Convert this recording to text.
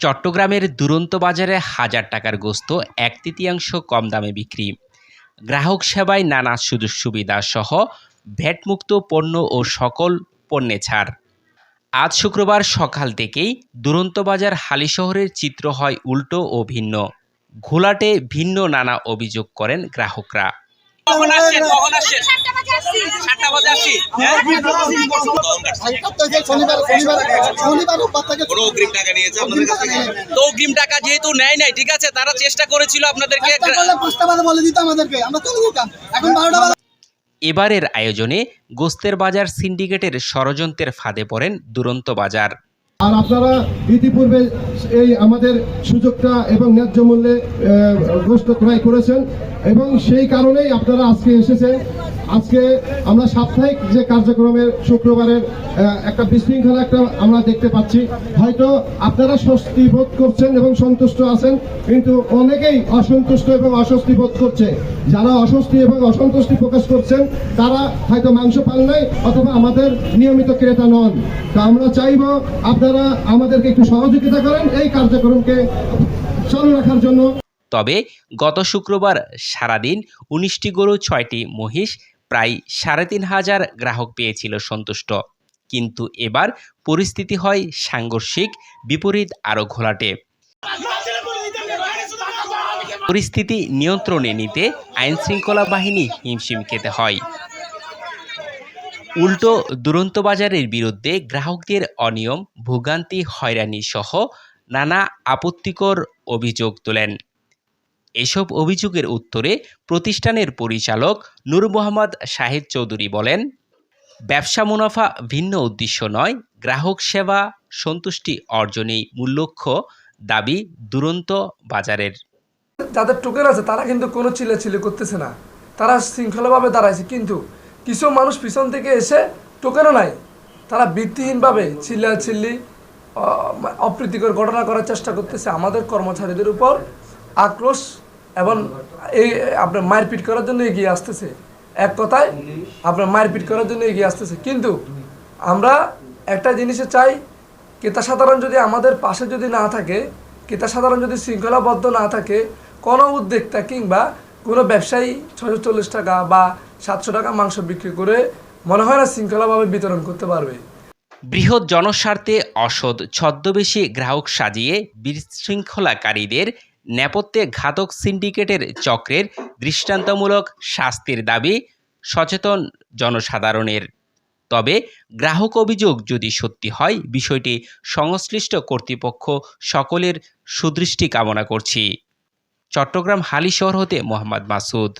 চট্টগ্রামের দুরন্ত বাজারে হাজার টাকার গোস্ত, এক তৃতীয়াংশ কম দামে বিক্রি। গ্রাহক সেবায় নানা সুযোগ সুবিধা সহ ভ্যাটমুক্ত পণ্য ও সকল পণ্যে ছাড়। আজ শুক্রবার সকাল থেকেই দুরন্ত বাজার হালি শহরের চিত্র হয় উল্টো ও ভিন্ন। ঘোলাটে ভিন্ন নানা অভিযোগ করেন গ্রাহকরা। কখন আসছেন কখন আসছেন সাতটা বাজে আসছি হ্যাঁ? টাকা নিয়েছে আপনাদের কাছ থেকে তো অগ্রিম টাকা যেহেতু নেয় নাই ঠিক আছে তারা চেষ্টা করেছিল আপনাদেরকে এবারের আয়োজনে গোস্তের বাজার সিন্ডিকেটের ষড়যন্ত্রের ফাঁদে পড়েন দুরন্ত বাজার আর আপনারা ইতিপূর্বে এই আমাদের সুযোগটা এবং ন্যায্য মূল্যে গোস্ত ক্রয় করেছেন এবং সেই কারণেই আপনারা আজকে এসেছেন। আজকে আমরা সাপ্তাহিক যে কার্যক্রমের শুক্রবারের একটা বিশৃঙ্খলা একটা আমরা দেখতে পাচ্ছি। হয়তো আপনারা স্বস্তি বোধ করছেন এবং সন্তুষ্ট আছেন, কিন্তু অনেকেই অসন্তুষ্ট এবং অস্বস্তি বোধ করছে। যারা অস্বস্তি এবং অসন্তুষ্টি প্রকাশ করছেন, তারা হয়তো মাংস পান নাই অথবা আমাদের নিয়মিত ক্রেতা নন। তা আমরা চাইব আপনারা আমাদেরকে একটু সহযোগিতা করেন এই কার্যক্রমকে চালু রাখার জন্য। তবে গত শুক্রবার সারাদিন উনিশটি গরু, ছয়টি মহিষ, প্রায় সাড়ে তিন হাজার গ্রাহক পেয়েছিল সন্তুষ্ট। কিন্তু এবার পরিস্থিতি হয় সাংঘর্ষিক, বিপরীত আরও ঘোলাটে। পরিস্থিতি নিয়ন্ত্রণে নিতে আইনশৃঙ্খলা বাহিনী হিমশিম খেতে হয়। উল্টো দুরন্ত বাজারের বিরুদ্ধে গ্রাহকদের অনিয়ম, ভোগান্তি হয়রানি সহ নানা আপত্তিকর অভিযোগ তোলেন। এসব অভিযোগের উত্তরে প্রতিষ্ঠানের পরিচালক নূর মোহাম্মদ শাহিদ চৌধুরী বলেন, ব্যবসা মুনাফা ভিন্ন উদ্দেশ্য নয়, গ্রাহক সেবা সন্তুষ্টি অর্জনেই মূল লক্ষ্য, দাবি দুরন্ত বাজারের। যাদের টোকেন আছে, তারা কিন্তু কোনো চিল্লাচিল্লি করতেছে না। তারা শৃঙ্খলাভাবে দাঁড়াইছে, কিন্তু কিছু মানুষ পিছন থেকে এসে টোকেনও নাই। তারা ভিত্তিহীনভাবে চিল্লাচিল্লি অপ্রীতিকর ঘটনা করার চেষ্টা করতেছে আমাদের কর্মচারীদের উপর আক্রোশ এবং এই আপনার মারপিট করার জন্য এগিয়ে আসতেছে। এক কথায়, আপনার মারপিট করার জন্য এগিয়ে আসতেছে। কিন্তু আমরা একটা জিনিসে চাই ক্রেতা সাধারণ যদি আমাদের পাশে যদি না থাকে ক্রেতা সাধারণ যদি শৃঙ্খলাবদ্ধ না থাকে, কোনো উদ্যোক্তা কিংবা কোনো ব্যবসায়ী ছশো টাকা বা সাতশো টাকা মাংস বিক্রি করে মনে হয় না শৃঙ্খলাভাবে বিতরণ করতে পারবে। বৃহৎ জনস্বার্থে অসৎ ছদ্মবেশী গ্রাহক সাজিয়ে বিশৃঙ্খলাকারীদের নেপথ্যে ঘাতক সিন্ডিকেটের চক্রের দৃষ্টান্তমূলক শাস্তির দাবি সচেতন জনসাধারণের। তবে গ্রাহক অভিযোগ যদি সত্যি হয়, বিষয়টি সংশ্লিষ্ট কর্তৃপক্ষ সকলের সুদৃষ্টি কামনা করছি। চট্টগ্রাম হালিশহর হতে মোহাম্মদ মাসুদ।